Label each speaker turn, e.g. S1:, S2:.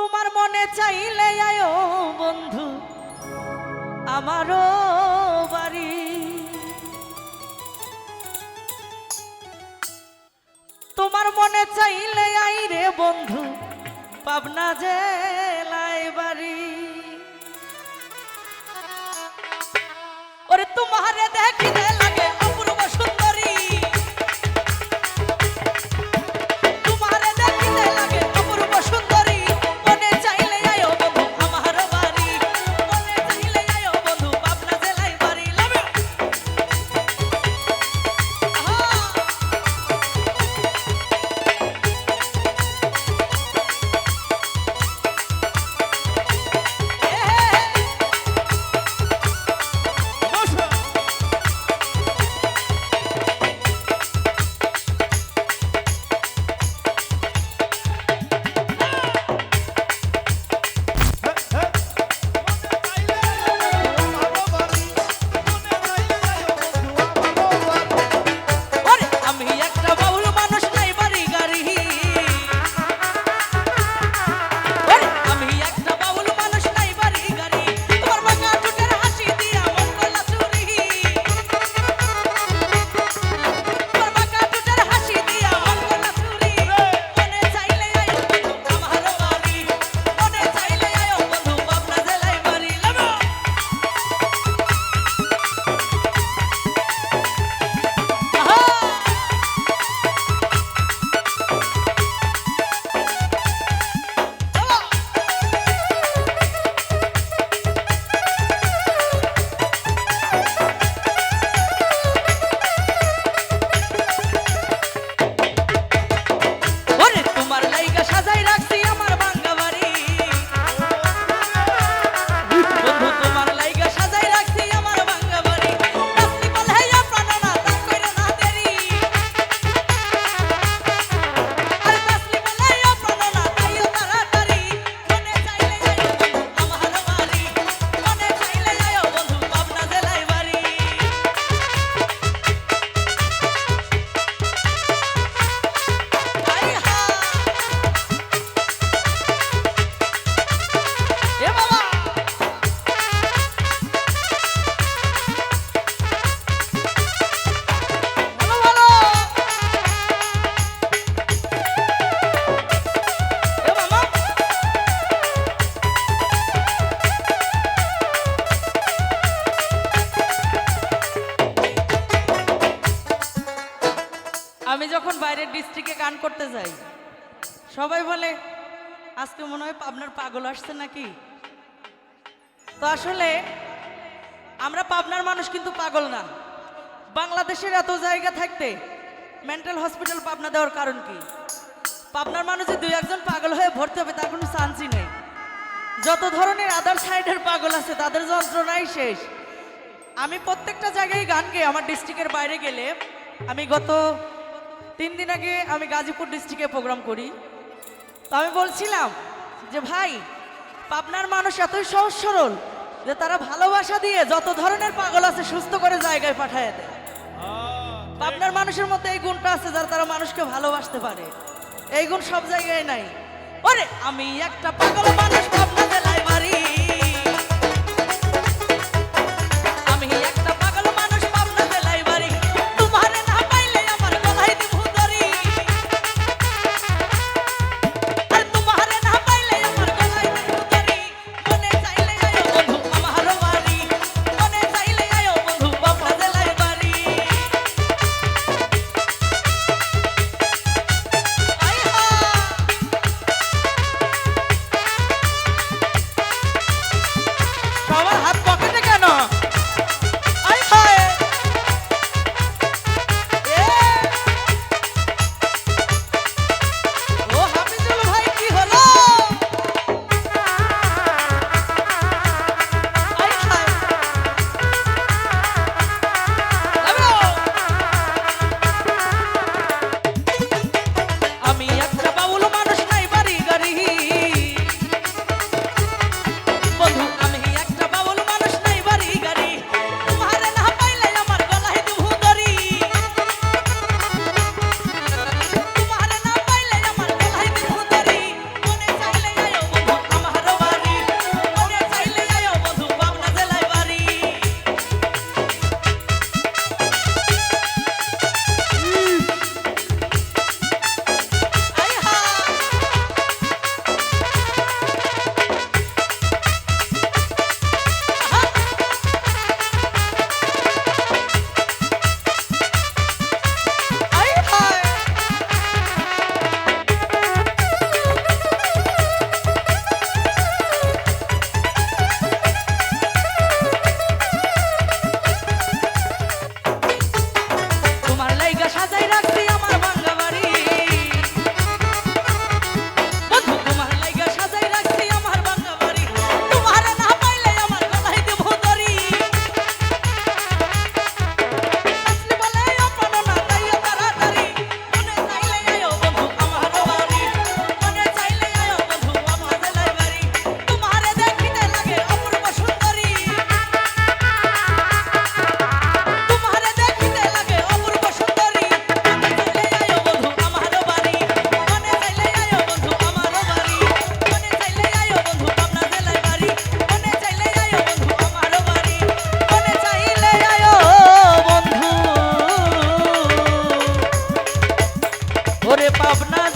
S1: তোমার মনে চাইলে আয়ো বন্ধু, আমারও বাড়ি। তোমার মনে চাইলে আই রে বন্ধু, পাবনা জেলায় বাড়ি। ওরে তোমারে দেখিতে বাইরের ডিস্ট্রিক্টে গান করতে যাই। সবাই বলে, আজকে মনে হয় পাবনার পাগল আসছে নাকি? তো আসলে, আমরা পাবনার মানুষ কিন্তু পাগল না। বাংলাদেশের এত জায়গা থাকতে মেন্টাল হসপিটাল পাবনা দেওয়ার কারণ কি? পাবনার মানুষে দুই একজন পাগল হয়ে ভর্তি হবে, তার কোনো চান্সই নেই। যত ধরনের আদার সাইডের পাগল আছে, তাদের যন্ত্রণাই শেষ। আমি প্রত্যেকটা জায়গায় গান গেয়ে, আমার ডিস্ট্রিক্টের বাইরে গেলে, আমি গত তিন দিন আগে আমি গাজীপুর ডিস্ট্রিক্টে প্রোগ্রাম করি। তো আমি বলছিলাম যে, ভাই, পাবনার মানুষ এতই সহজ সরল যে তারা ভালোবাসা দিয়ে যত ধরনের পাগল আছে সুস্থ করে জায়গায় পাঠায় দেয়। পাবনার মানুষের মধ্যে এই গুণটা আছে যারা তারা মানুষকে ভালোবাসতে পারে। এই গুণ সব জায়গায় নাই। আমি একটা পাগল মানুষ পাবনা ওরে পাবনা